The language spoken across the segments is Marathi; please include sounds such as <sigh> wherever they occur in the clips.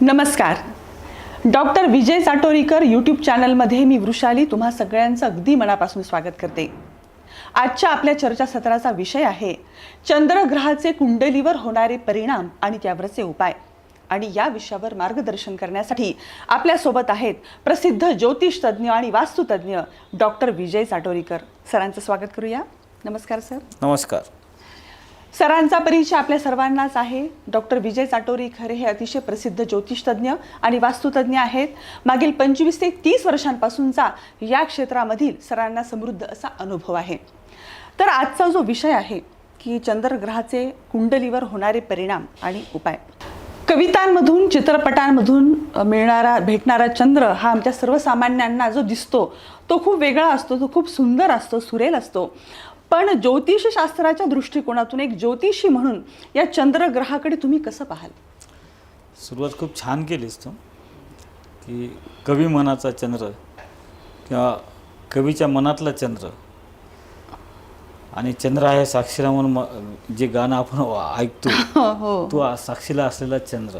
नमस्कार. डॉक्टर विजय साटोरीकर यूट्यूब चॅनलमध्ये मी वृषाली तुम्हा सगळ्यांचं अगदी मनापासून स्वागत करते. आजच्या आपल्या चर्चासत्राचा विषय आहे चंद्रग्रहाचे कुंडलीवर होणारे परिणाम आणि त्यावरचे उपाय. आणि या विषयावर मार्गदर्शन करण्यासाठी आपल्यासोबत आहेत प्रसिद्ध ज्योतिषतज्ञ आणि वास्तुतज्ञ डॉक्टर विजय साटोरीकर. सरांचं स्वागत करूया. नमस्कार सर. नमस्कार. सरांचा परिचय आपल्या सर्वांनाच आहे. डॉक्टर विजय चाटोरी खरे हे अतिशय प्रसिद्ध ज्योतिषतज्ञ आणि वास्तुतज्ञ आहेत. मागील पंचवीस ते तीस वर्षांपासूनचा या क्षेत्रामधील सरांना समृद्ध असा अनुभव आहे. तर आजचा जो विषय आहे की चंद्रग्रहाचे कुंडलीवर होणारे परिणाम आणि उपाय. कवितांमधून चित्रपटांमधून मिळणारा भेटणारा चंद्र हा आमच्या सर्वसामान्यांना जो दिसतो तो खूप वेगळा असतो तो खूप सुंदर असतो सुरेल असतो. पण ज्योतिषशास्त्राच्या दृष्टिकोनातून एक ज्योतिषी म्हणून या चंद्रग्रहाकडे तुम्ही कसं पाहाल? सुरुवात खूप छान केलीस तू की कवी मनाचा चंद्र किंवा कवीच्या मनातला चंद्र आणि चंद्र आहे साक्षीला म्हणून जे गाणं आपण ऐकतो <laughs> हो तो आ- साक्षीला असलेला चंद्र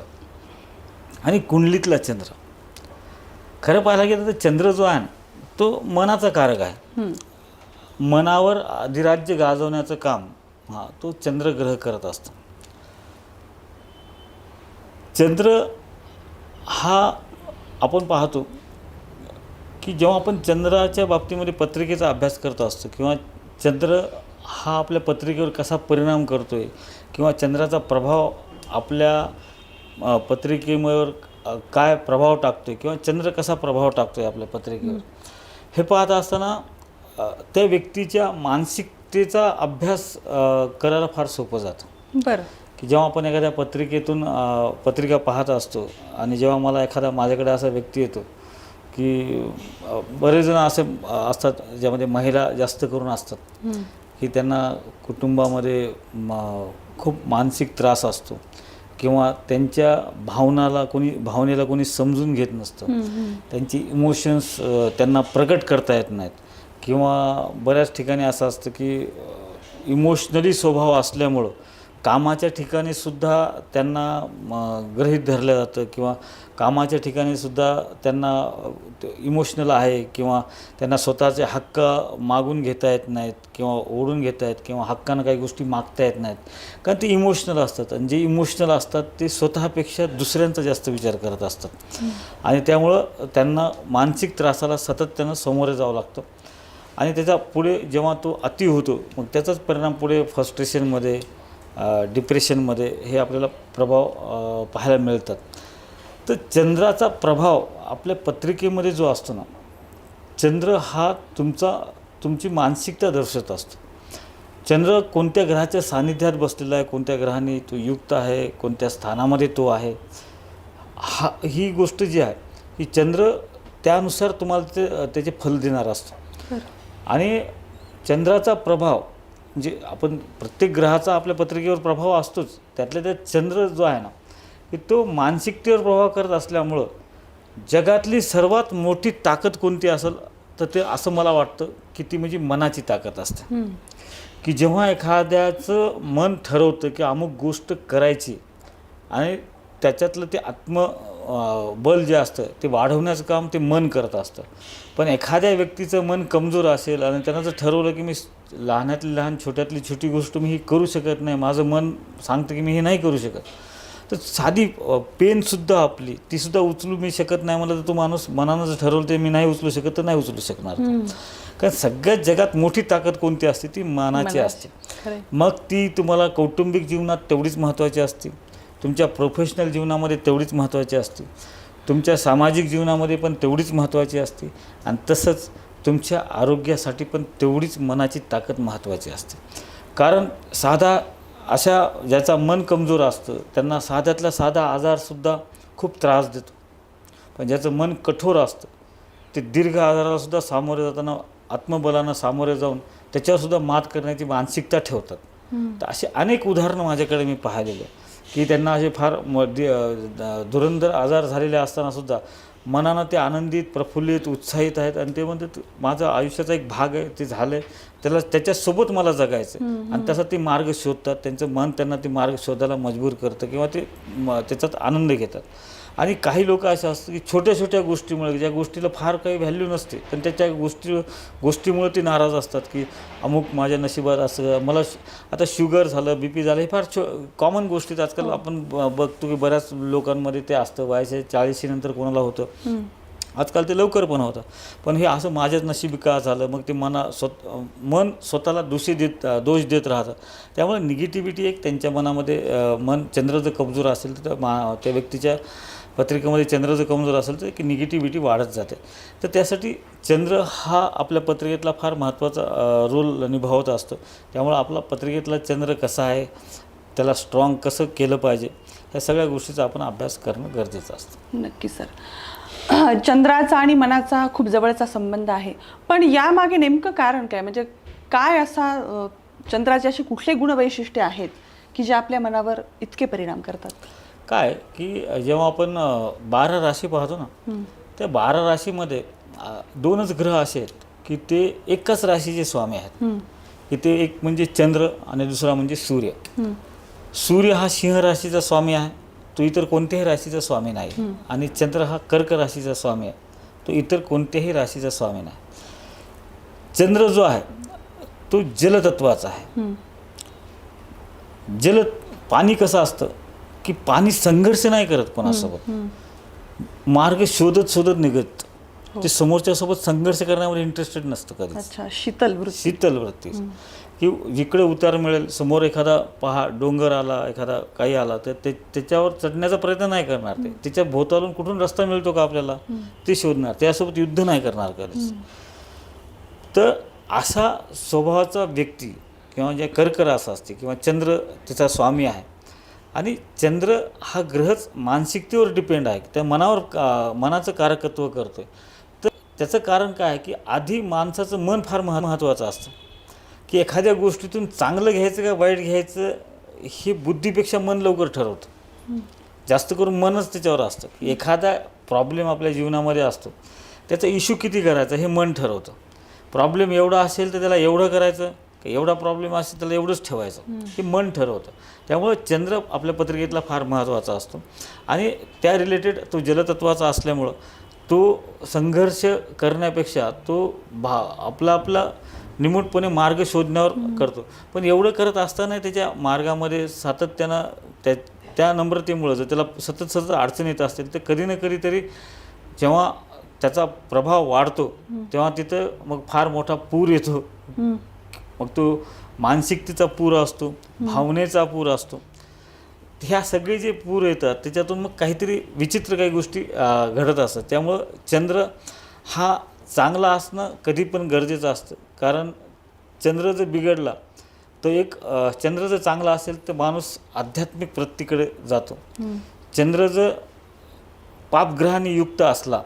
आणि कुंडलीतला चंद्र. खरं पाहायला गेलं तर चंद्र जो आहे तो मनाचा कारक आहे. मनावर अधिराज्य गाजवण्याचं काम हा तो चंद्रग्रह करत असतो. चंद्र हा आपण पाहतो की जेव्हा आपण चंद्राच्या बाबतीमध्ये पत्रिकेचा अभ्यास करत असतो किंवा चंद्र हा आपल्या पत्रिकेवर कसा परिणाम करतो आहे किंवा चंद्राचा प्रभाव आपल्या पत्रिकेवर काय प्रभाव टाकतो आहे किंवा चंद्र कसा प्रभाव टाकतो आहे आपल्या पत्रिकेवर हे पाहत असताना त्या व्यक्तीच्या मानसिकतेचा अभ्यास करायला फार सोपं जातं. बरं. की जेव्हा आपण एखाद्या पत्रिकेतून पत्रिका पाहत असतो आणि जेव्हा मला एखादा माझ्याकडे असा व्यक्ती येतो की बरेच जण असे असतात ज्यामध्ये महिला जास्त करून असतात. की त्यांना कुटुंबामध्ये म खूप मानसिक त्रास असतो किंवा त्यांच्या भावनाला कोणी भावनेला कोणी समजून घेत नसतं. त्यांची इमोशन्स त्यांना प्रकट करता येत नाहीत. किंवा बऱ्याच ठिकाणी असं असतं की इमोशनली स्वभाव असल्यामुळं कामाच्या ठिकाणी सुद्धा त्यांना म, गृहीत धरलं जातं किंवा कामाच्या ठिकाणी सुद्धा त्यांना इमोशनल आहे किंवा त्यांना स्वतःचे हक्क मागून घेता येत नाहीत किंवा ओढून घेता येत किंवा हक्कानं काही गोष्टी मागता येत नाहीत. कारण ते इमोशनल असतात आणि जे इमोशनल असतात ते स्वतःपेक्षा दुसऱ्यांचा जास्त विचार करत असतात. आणि त्यामुळं त्यांना मानसिक त्रासाला सतत त्यांना सामोरे जावं लागतं. आणि त्याचा पुढे जेव्हा तो अति होतो मग त्याचाच परिणाम पुढे फ्रस्ट्रेशनमध्ये डिप्रेशनमध्ये हे आपल्याला प्रभाव पाहायला मिळतात. तर चंद्राचा प्रभाव आपल्या पत्रिकेमध्ये जो असतो ना चंद्र हा तुमचा तुमची मानसिकता दर्शवत असतो. चंद्र कोणत्या ग्रहाच्या सानिध्यात बसलेला आहे कोणत्या ग्रहाने तो युक्त आहे कोणत्या स्थानामध्ये तो आहे हा ही गोष्ट जी आहे ही चंद्र त्यानुसार तुम्हाला ते त्याचे फल देणार असतो. आणि चंद्राचा प्रभाव म्हणजे आपण प्रत्येक ग्रहाचा आपल्या पत्रिकेवर प्रभाव असतोच. त्यातल्या त्यात चंद्र जो आहे ना की तो मानसिकतेवर प्रभाव करत असल्यामुळं जगातली सर्वात मोठी ताकद कोणती असेल तर ते असं मला वाटतं की ती म्हणजे मनाची ताकद असते. की जेव्हा एखाद्याचं मन ठरवतं की अमुक गोष्ट करायची आणि त्याच्यातलं ते आत्म बल जे असतं ते वाढवण्याचं काम ते मन करत असतं. पण एखाद्या व्यक्तीचं मन कमजोर असेल आणि त्यानं जर ठरवलं की मी लहानातली लहान छोट्यातली छोटी गोष्ट मी ही करू शकत नाही माझं मन सांगतं की मी हे नाही करू शकत तर साधी पेनसुद्धा आपली तीसुद्धा उचलू मी शकत नाही मला तर तो माणूस मनानं जर ठरवलं ते मी नाही उचलू शकत तर नाही उचलू शकणार. कारण सगळ्यात जगात मोठी ताकद कोणती असते? ती मनाची असते. मग ती तुम्हाला कौटुंबिक जीवनात तेवढीच महत्त्वाची असते. तुमच्या प्रोफेशनल जीवनामध्ये तेवढीच महत्त्वाची असते. तुमच्या सामाजिक जीवनामध्ये पण तेवढीच महत्त्वाची असते. आणि तसंच तुमच्या आरोग्यासाठी पण तेवढीच मनाची ताकद महत्त्वाची असते. कारण साधा अशा ज्याचा मन कमजोर असतं त्यांना साध्यातला साधा आजारसुद्धा खूप त्रास देतो. पण ज्याचं मन कठोर असतं ते दीर्घ आजारालासुद्धा सामोरे जाताना आत्मबलानं सामोरे जाऊन त्याच्यावरसुद्धा मात करण्याची मानसिकता ठेवतात. तर असे अनेक उदाहरणं माझ्याकडे मी पाहिलेले आहे की त्यांना असे फार म धुरंधर आजार झालेले असतानासुद्धा मनानं ते आनंदित प्रफुल्लित उत्साहित आहेत आणि ते म्हणतात माझा आयुष्याचा एक भाग आहे ते झालं आहे त्याला त्याच्यासोबत मला जगायचं आहे. आणि तसा ते मार्ग शोधतात. त्यांचं मन त्यांना ते मार्ग शोधायला मजबूर करतं किंवा ते त्याच्यात आनंद घेतात. आणि काही लोक असे असतात की छोट्या छोट्या गोष्टीमुळे ज्या गोष्टीला फार काही व्हॅल्यू नसते पण त्याच्या गोष्टी गोष्टीमुळे ते नाराज असतात की अमुक माझ्या नशिबात असं मला आता शुगर झालं बी पी झालं हे फार छो कॉमन गोष्टीत आजकाल आपण ब- बघतो की बऱ्याच लोकांमध्ये ते असतं. वयाच्या चाळीशी नंतर कोणाला होतं? आजकाल ते लवकर पण होतं. पण हे असं माझ्याच नशीब का झालं? मग ते मना स्वत मन स्वतःला दोषी देत दोष देत राहतं. त्यामुळे निगेटिव्हिटी एक त्यांच्या मनामध्ये मन चंद्र जर कमजोर असेल तर मा त्या व्यक्तीच्या पत्रिकेमध्ये चंद्र जर कमजोर असेल तर की निगेटिव्हिटी वाढत जाते. तर त्यासाठी चंद्र हा आपल्या पत्रिकेतला फार महत्त्वाचा रोल निभावत असतो. त्यामुळे आपला पत्रिकेतला चंद्र कसा आहे त्याला स्ट्रॉंग कसं केलं पाहिजे ह्या सगळ्या गोष्टीचा आपण अभ्यास करणं गरजेचं असतं. नक्की सर <clears throat> चंद्राचा आणि मनाचा खूप जवळचा संबंध आहे. पण यामागे नेमकं कारण काय? म्हणजे काय असा चंद्राचे असे कुठले गुणवैशिष्ट्य आहेत की जे आपल्या मनावर इतके परिणाम करतात? काय की जेव्हा आपण बारा राशी पाहतो ना त्या बारा राशीमध्ये दोनच ग्रह असे आहेत की ते एकाच राशीचे स्वामी आहेत. की ते एक म्हणजे चंद्र आणि दुसरा म्हणजे सूर्य. सूर्य हा सिंह राशीचा स्वामी आहे तो इतर कोणत्याही राशीचा स्वामी नाही. आणि चंद्र हा कर्क राशीचा स्वामी आहे तो इतर कोणत्याही राशीचा स्वामी नाही. चंद्र जो आहे तो जलतत्वाचा आहे. जल पाणी कसं असतं? की पाणी संघर्ष नाही करत कोणासोबत. मार्ग शोधत शोधत निघत. ते समोरच्या सोबत संघर्ष करण्यावर इंटरेस्टेड नसतं अच्छा शीतल वृत्ती. शीतल वृत्ती. की जिकडे उतार मिळेल समोर एखादा पहा डोंगर आला एखादा काही आला तर ते त्याच्यावर चढण्याचा प्रयत्न नाही करणार ते. त्याच्या भोवतालून कुठून रस्ता मिळतो का आपल्याला? ते शोधणार. त्यासोबत युद्ध नाही करणार कधीच. तर असा स्वभावाचा व्यक्ती किंवा जे कर्क रास असते किंवा चंद्र त्याचा स्वामी आहे आणि चंद्र हा ग्रहच मानसिकतेवर डिपेंड आहे. त्या मनावर का मनाचं कारकत्व करतो तर त्याचं कारण काय आहे की आधी माणसाचं मन फार मह महत्त्वाचं असतं. की एखाद्या गोष्टीतून चांगलं घ्यायचं का वाईट घ्यायचं हे बुद्धीपेक्षा मन लवकर ठरवतं. जास्त करून मनच त्याच्यावर असतं. की एखादा प्रॉब्लेम आपल्या जीवनामध्ये असतो. त्याचा इश्यू किती करायचा हे मन ठरवतं. प्रॉब्लेम एवढा असेल तर त्याला एवढं करायचं. का एवढा प्रॉब्लेम असेल त्याला एवढंच ठेवायचं. हे मन ठरवतं. त्यामुळे चंद्र आपल्या पत्रिकेतला फार महत्त्वाचा असतो. आणि त्या रिलेटेड तो जलतत्वाचा असल्यामुळं तो संघर्ष करण्यापेक्षा तो भा आपला आपला निमूटपणे मार्ग शोधण्यावर करतो. पण एवढं करत असताना त्याच्या मार्गामध्ये सातत्यानं त्या त्या नम्रतेमुळं जर त्याला सतत सतत अडचण येत असतील तर कधी ना कधी तरी जेव्हा त्याचा प्रभाव वाढतो तेव्हा तिथं मग फार मोठा पूर येतो. मग तो मानसिकतेचा पूर असतो भावनेचा पूर असतो. ह्या सगळे जे पूर येतात त्याच्यातून मग काहीतरी विचित्र काही गोष्टी घडत असतात. त्यामुळं चंद्र हा चांगला असणं कधी पण गरजेचं असतं. कारण चंद्र जर बिघडला तो एक चंद्र जर चांगला असेल तर माणूस आध्यात्मिक वृत्तीकडे जातो. चंद्र जर पापग्रहाने युक्त असला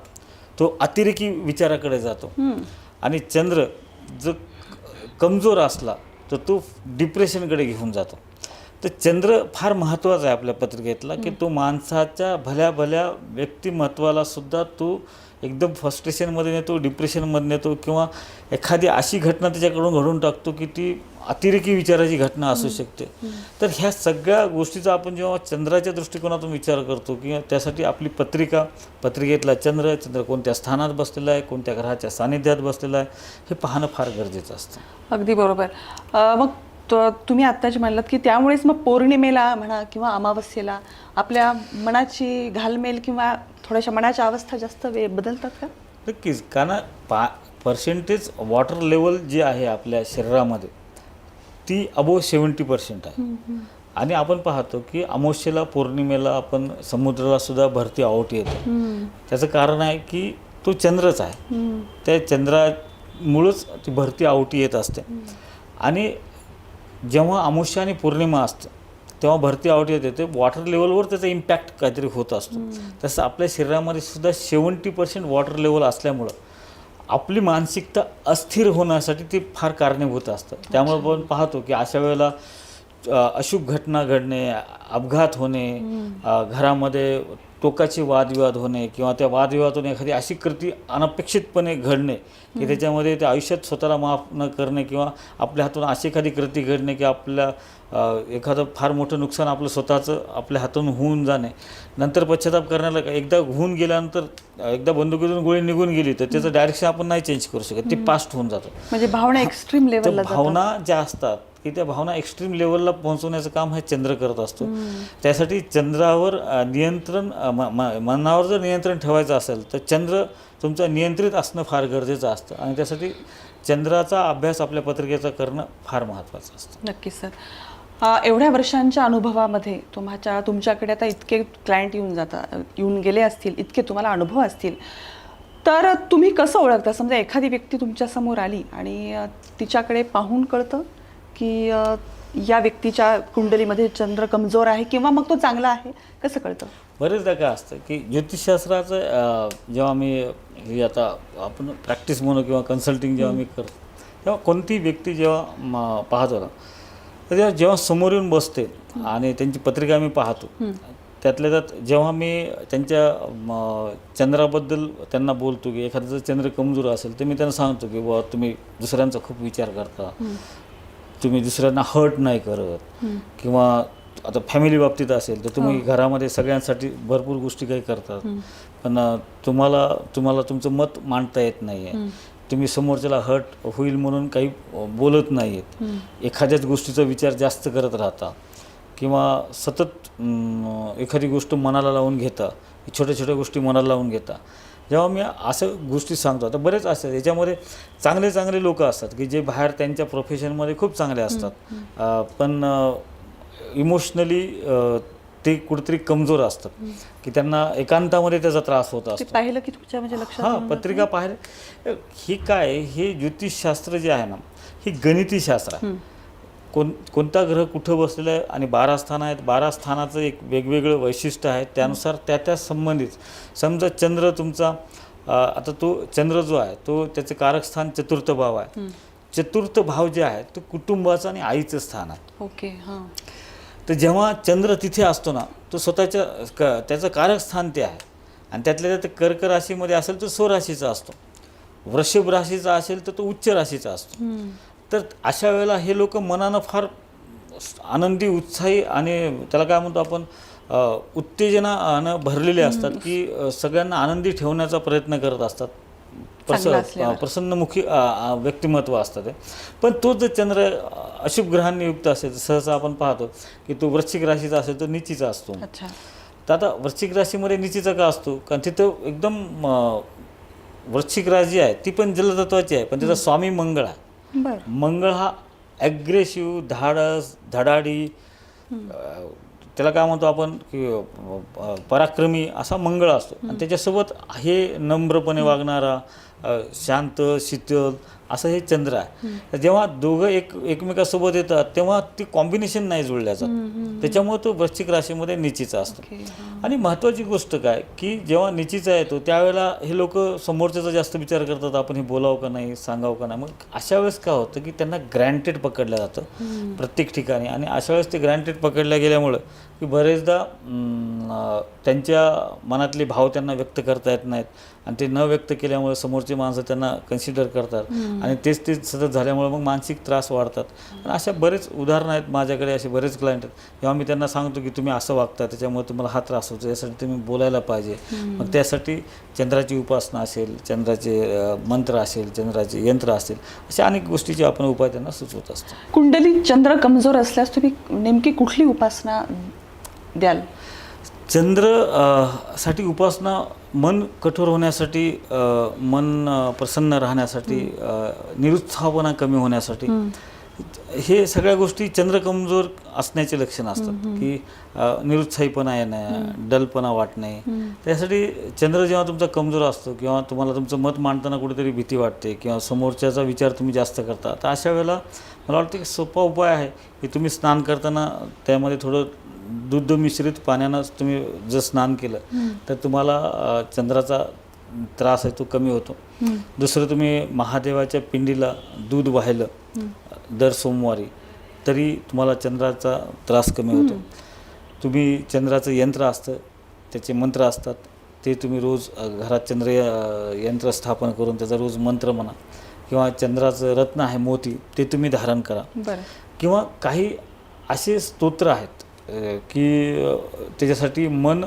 तो अतिरेकी विचाराकडे जातो. आणि चंद्र जर कमजोर असला तर तो डिप्रेशनकडे घेऊन जातो. तर चंद्र फार महत्त्वाचा आहे आपल्या पत्रिकेतला की तो माणसाच्या भल्या भल्या व्यक्तिमत्वाला सुद्धा तो एकदम फ्रस्ट्रेशनमध्ये नेतो डिप्रेशनमध्ये नेतो किंवा एखादी अशी घटना त्याच्याकडून घडून टाकतो की ती अतिरेकी विचाराची घटना असू शकते. तर ह्या सगळ्या गोष्टीचा आपण जेव्हा चंद्राच्या दृष्टिकोनातून विचार करतो किंवा त्यासाठी आपली पत्रिका पत्रिकेतला चंद्र चंद्र कोणत्या स्थानात बसलेला आहे कोणत्या ग्रहाच्या सानिध्यात बसलेला आहे हे पाहणं फार गरजेचं असतं. अगदी बरोबर. मग तो- तुम्ही आत्ताच म्हणलात की त्यामुळेच मग पौर्णिमेला म्हणा किंवा अमावस्येला आपल्या मनाची घालमेल किंवा थोड्याशा मनाच्या अवस्था जास्त वे बदलतात का? नक्कीच. कारण पा पर्सेंटेज वॉटर लेवल जी आहे आपल्या शरीरामध्ये ती अबोव सेवन्टी पर्सेंट आहे. आणि आपण पाहतो की अमावस्येला पौर्णिमेला आपण समुद्राला सुद्धा भरती आवट येते. त्याचं कारण आहे की तो चंद्रच आहे. त्या चंद्रामुळंच ती भरती आवटी येत असते. आणि जेव्हा अमावस्या आणि पौर्णिमा असतं तेव्हा भरती आवटी येते वॉटर लेवलवर त्याचा इम्पॅक्ट काहीतरी होत असतो. तसं आपल्या शरीरामध्ये सुद्धा सेवन्टी पर्सेंट वॉटर लेवल असल्यामुळं आपली मानसिकता अस्थिर होण्यासाठी ते फार कारणीभूत असतं. त्यामुळे आपण पाहतो की अशा वेळेला अशुभ घटना घडणे अपघात होणे घरामध्ये टोकाचे वादविवाद होणे किंवा त्या वादविवादातून एखादी अशी कृती अनपेक्षितपणे घडणे की त्याच्यामध्ये ते आयुष्यात स्वतःला माफ न करणे किंवा आपल्या हातून अशी एखादी कृती घडणे की आपल्या एखादं फार मोठं नुकसान आपलं स्वतःचं आपल्या हातून होऊन जाणे. नंतर पश्चाताप करण्याला एकदा होऊन गेल्यानंतर एकदा बंदुकीतून गोळी निघून गेली तर त्याचं डायरेक्शन आपण नाही चेंज करू शकत. ते पास्ट होऊन जातं. म्हणजे भावना एक्स्ट्रीम लेवलला जातात. भावना ज्या असतात की त्या भावना एक्स्ट्रीम लेवलला पोहोचवण्याचं काम हे चंद्र करत असतो. त्यासाठी चंद्रावर नियंत्रण मनावर जर नियंत्रण ठेवायचं असेल तर चंद्र तुमचं नियंत्रित असणं फार गरजेचं असतं. आणि त्यासाठी चंद्राचा अभ्यास आपल्या पत्रिकेचा करणं फार महत्त्वाचं असतं. नक्कीच सर. एवढ्या वर्षांच्या अनुभवामध्ये तुमच्या तुमच्याकडे आता इतके क्लायंट येऊन जातात येऊन गेले असतील इतके तुम्हाला अनुभव असतील. तर तुम्ही कसं ओळखता? समजा एखादी व्यक्ती तुमच्यासमोर आली आणि तिच्याकडे पाहून कळतं? की अ, या व्यक्तीच्या कुंडलीमध्ये चंद्र कमजोर आहे किंवा मग तो चांगला आहे? कसं कळतं? बरेचदा काय असतं की ज्योतिषशास्त्राचं अ, जेव्हा मी ही आता आपण प्रॅक्टिस म्हणू किंवा कन्सल्टिंग जेव्हा मी करतो तेव्हा कोणतीही व्यक्ती जेव्हा म, पाहतो ना तर तेव्हा जेव्हा समोर येऊन बसते आणि त्यांची पत्रिका मी पाहतो त्यातल्या त्यात जेव्हा मी त्यांच्या म, चंद्राबद्दल त्यांना बोलतो की एखादा जर चंद्र कमजोर असेल तर मी त्यांना सांगतो की बुवा तुम्ही दुसऱ्यांचा खूप विचार करता. तुम्ही दुसऱ्यांना हर्ट नाही करत. किंवा आता फॅमिली बाबतीत असेल तर तुम्ही घरामध्ये सगळ्यांसाठी भरपूर गोष्टी काही करतात. पण तुम्हाला तुम्हाला तुमचं मत मांडता येत नाही आहे तुम्ही समोरच्याला हर्ट होईल म्हणून काही बोलत नाही आहेत एखाद्याच गोष्टीचा विचार जास्त करत राहता. किंवा सतत एखादी गोष्ट मनाला लावून घेता. छोट्या छोट्या गोष्टी मनाला लावून घेता. जेव्हा मी असं गोष्टी सांगतो आता बरेच असतात. याच्यामध्ये चांगले चांगले लोक असतात की जे बाहेर त्यांच्या प्रोफेशनमध्ये खूप चांगले असतात. पण इमोशनली ते कुठेतरी कमजोर असतात. की त्यांना एकांतामध्ये त्याचा त्रास होत असतो. पाहिलं की तुमच्या म्हणजे लक्षात हा? पत्रिका पाहिलं. ही काय हे ज्योतिषशास्त्र जे आहे ना ही गणिती शास्त्र आहे कोण कोणता ग्रह कुठं बसलेला आहे आणि बारा स्थान आहेत. बारा स्थानाचं एक वेगवेगळं वैशिष्ट्य आहे. त्यानुसार त्या त्या संबंधित. समजा चंद्र तुमचा आता तो चंद्र जो आहे तो त्याचं कारक स्थान चतुर्थ भाव आहे. चतुर्थ भाव जे आहे तो कुटुंबाचं आणि आईचं स्थान आहे. ओके हां. तर जेव्हा चंद्र तिथे असतो ना तो स्वतःच्या क त्याचं कारक स्थान ते आहे. आणि त्यातल्या त्यात कर्क राशीमध्ये असेल तर स्वराशीचा असतो. वृषभ राशीचा असेल तर तो उच्च राशीचा असतो. तर अशा वेळेला हे लोक मनानं फार आनंदी उत्साही आणि त्याला काय म्हणतो आपण उत्तेजनानं भरलेले असतात की सगळ्यांना आनंदी ठेवण्याचा प्रयत्न करत असतात. प्रस चांगलं असल्यावर. प्रसन्नमुखी व्यक्तिमत्व असतं ते. पण तो जर चंद्र अशुभ ग्रहांनी युक्त असेल तर सहसा आपण पाहतो की तो वृश्चिक राशीचा असेल तर निचीचा असतो. तर आता वृश्चिक राशीमध्ये निचीचा का असतो? कारण तिथं एकदम वृश्चिक राशी आहे ती पण जलतत्वाची आहे पण त्याचा स्वामी मंगळ आहे. बरं. मंगळ हा ॲग्रेसिव्ह धाडस धडाडी त्याला काय म्हणतो आपण की पराक्रमी असा मंगळ असतो. आणि त्याच्यासोबत हे नम्रपणे वागणारा शांत शीतल असं हे चंद्र आहे. जेव्हा दोघं एक एकमेकासोबत येतात तेव्हा ती कॉम्बिनेशन नाही जुळल्या जात. त्याच्यामुळे तो वृश्चिक राशीमध्ये निचीचा असतो. आणि महत्त्वाची गोष्ट काय की जेव्हा निचीचा येतो त्यावेळेला हे लोक समोरच्याचा जास्त विचार करतात आपण हे बोलावं का नाही सांगावं का नाही. मग अशा वेळेस काय होतं की त्यांना ग्रँटेड पकडलं जातं प्रत्येक ठिकाणी. आणि अशा वेळेस ते ग्रँटेड पकडल्या गेल्यामुळं की बरेचदा त्यांच्या मनातले भाव त्यांना व्यक्त करता येत नाहीत. आणि ते न व्यक्त केल्यामुळे समोरची माणसं त्यांना कन्सिडर करतात. आणि तेच तेच सतत झाल्यामुळे मग मानसिक त्रास वाढतात. आणि अशा बरेच उदाहरणं आहेत माझ्याकडे असे बरेच क्लायंट आहेत. जेव्हा मी त्यांना सांगतो की तुम्ही असं वागता त्याच्यामुळे तुम्हाला हा त्रास होतो. यासाठी तुम्ही बोलायला पाहिजे. मग त्यासाठी चंद्राची उपासना असेल चंद्राचे मंत्र असेल चंद्राचे यंत्र असेल अशा अनेक गोष्टीचे आपण उपाय त्यांना सुचवत असतो. कुंडली चंद्र कमजोर असल्यास तुम्ही नेमकी कुठली उपासना द्याल? चंद्रसाठी उपासना मन कठोर होण्यासाठी मन प्रसन्न राहण्यासाठी निरुत्साहपणा कमी होण्यासाठी हे सगळ्या गोष्टी चंद्र कमजोर असण्याचे लक्षण असतात. की निरुत्साहीपणा येणं डलपणा वाटणे. त्यासाठी चंद्र जेव्हा तुमचा कमजोर असतो किंवा तुम्हाला तुमचं मत मांडताना कुठेतरी भीती वाटते किंवा समोरच्याचा विचार तुम्ही जास्त करता तर अशा वेळेला मला वाटतं की सोपा उपाय आहे की तुम्ही स्नान करताना त्यामध्ये थोडं दूध मिश्रित पाण्यानं तुम्ही जर स्नान केलं तर तुम्हाला चंद्राचा त्रास आहे तो कमी होतो. दुसरं तुम्ही महादेवाच्या पिंडीला दूध वाहिलं दर सोमवारी तरी तुम्हाला चंद्राचा त्रास कमी होतो. तुम्ही चंद्राचं यंत्र असतं त्याचे मंत्र असतात ते तुम्ही रोज घरात चंद्र यंत्र स्थापन करून त्याचा रोज मंत्र म्हणा किंवा चंद्राचं रत्न आहे मोती ते तुम्ही धारण करा. किंवा काही असे स्तोत्र आहेत की त्याच्यासाठी मन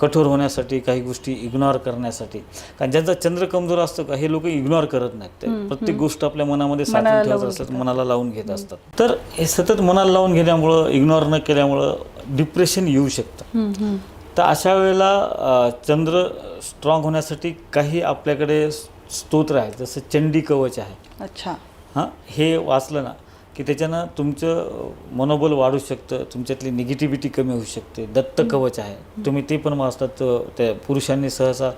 कठोर होण्यासाठी काही गोष्टी इग्नोर करण्यासाठी. कारण ज्यांचा चंद्र कमजोर असतो का हे लोक इग्नोर करत नाहीत. ते प्रत्येक गोष्ट आपल्या मनामध्ये साठवून ठेवत असतात मनाला लावून घेत असतात. तर हे सतत मनाला लावून घेण्यामुळं इग्नोर न केल्यामुळं डिप्रेशन येऊ शकतं. तर अशा वेळेला चंद्र स्ट्रॉंग होण्यासाठी काही आपल्याकडे स्तोत्र आहेत जसं चंडी कवच आहे. अच्छा. हां हे वाचलं ना की त्याच्यानं तुमचं मनोबल वाढू शकतं तुमच्यातली निगेटिव्हिटी कमी होऊ शकते. दत्त कवच आहे. तुम्ही ते पण वाचतात त्या पुरुषांनी सहसा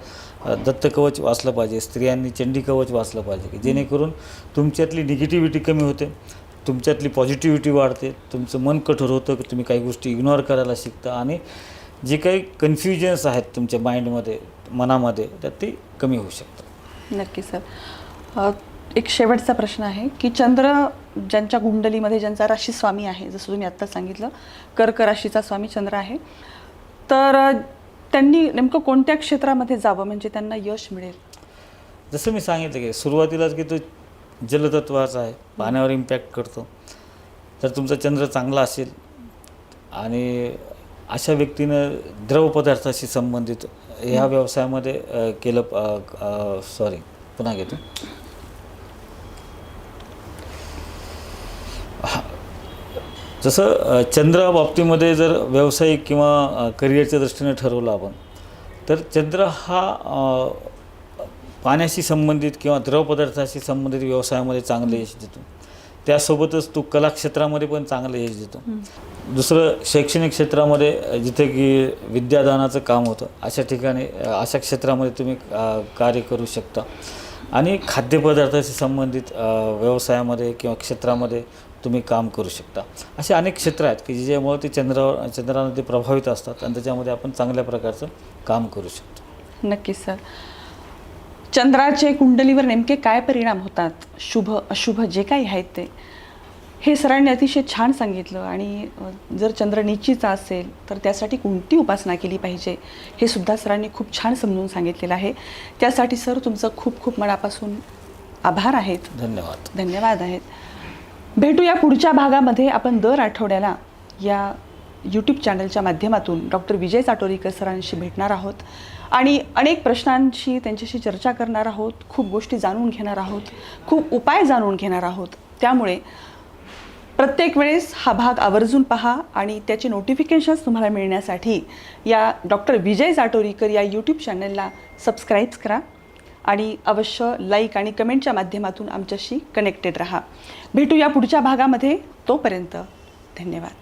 दत्त कवच वाचलं पाहिजे स्त्रियांनी चंडी कवच वाचलं पाहिजे की जेणेकरून तुमच्यातली निगेटिव्हिटी कमी होते तुमच्यातली पॉझिटिव्हिटी वाढते तुमचं मन कठोर होतं की तुम्ही काही गोष्टी इग्नोर करायला शिकता आणि जे काही कन्फ्युजन्स आहेत तुमच्या माइंडमध्ये मनामध्ये तर ते कमी होऊ शकतं. नक्की सर. एक शेवटचा प्रश्न आहे की चंद्र ज्यांच्या कुंडलीमध्ये ज्यांचा राशी स्वामी आहे जसं तुम्ही आत्ता सांगितलं कर्क राशीचा स्वामी चंद्र आहे तर त्यांनी नेमकं कोणत्या क्षेत्रामध्ये जावं म्हणजे त्यांना यश मिळेल? जसं मी सांगितलं की सुरुवातीलाच की तो जलतत्वाचा आहे पाण्यावर इम्पॅक्ट करतो. तर तुमचा चंद्र चांगला असेल आणि अशा व्यक्तीनं द्रवपदार्थाशी संबंधित ह्या व्यवसायामध्ये केलं सॉरी पुन्हा घेतो. जसं चंद्र बाबतीमध्ये जर व्यावसायिक किंवा करिअरच्या दृष्टीने ठरवलं आपण तर चंद्र हा पाण्याशी संबंधित किंवा द्रवपदार्थाशी संबंधित व्यवसायामध्ये चांगलं यश देतो. त्यासोबतच तो कला क्षेत्रामध्ये पण चांगलं यश देतो. दुसरं शैक्षणिक क्षेत्रामध्ये जिथे की विद्यादानाचं काम होतं अशा ठिकाणी अशा क्षेत्रामध्ये तुम्ही कार्य करू शकता. आणि खाद्यपदार्थाशी संबंधित व्यवसायामध्ये किंवा क्षेत्रामध्ये तुम्ही काम करू शकता. असे अनेक क्षेत्र आहेत की ज्यामुळे ते चंद्रावर चंद्रानं ते प्रभावित असतात आणि त्याच्यामध्ये आपण चांगल्या प्रकारचं काम करू शकतो. नक्कीच सर. चंद्राचे कुंडलीवर नेमके काय परिणाम होतात? शुभ अशुभ जे काही आहेत ते. हे सरांनी अतिशय छान सांगितलं आणि जर चंद्र निश्चितचा असेल तर त्यासाठी कोणती उपासना केली पाहिजे हे सुद्धा सरांनी खूप छान समजून सांगितलेलं आहे. त्यासाठी सर तुमचं खूप खूप मनापासून आभार आहेत. धन्यवाद. धन्यवाद आहेत. भेटूया पुढच्या भागामध्ये. आपण दर आठवड्याला या यूट्यूब चॅनलच्या माध्यमातून डॉक्टर विजय चाटोरीकर सरांशी भेटणार आहोत. आणि अनेक प्रश्नांशी त्यांच्याशी चर्चा करणार आहोत खूप गोष्टी जाणून घेणार आहोत खूप उपाय जाणून घेणार आहोत. त्यामुळे प्रत्येक वेळेस हा भाग आवर्जून पहा आणि त्याचे नोटिफिकेशन्स तुम्हाला मिळण्यासाठी या डॉक्टर विजय जाटोरीकर या यूट्यूब चॅनलला सबस्क्राईब करा. आणि अवश्य लाईक आणि कमेंटच्या माध्यमातून आमच्याशी कनेक्टेड राहा. भेटूया पुढच्या भागामध्ये. तोपर्यंत धन्यवाद.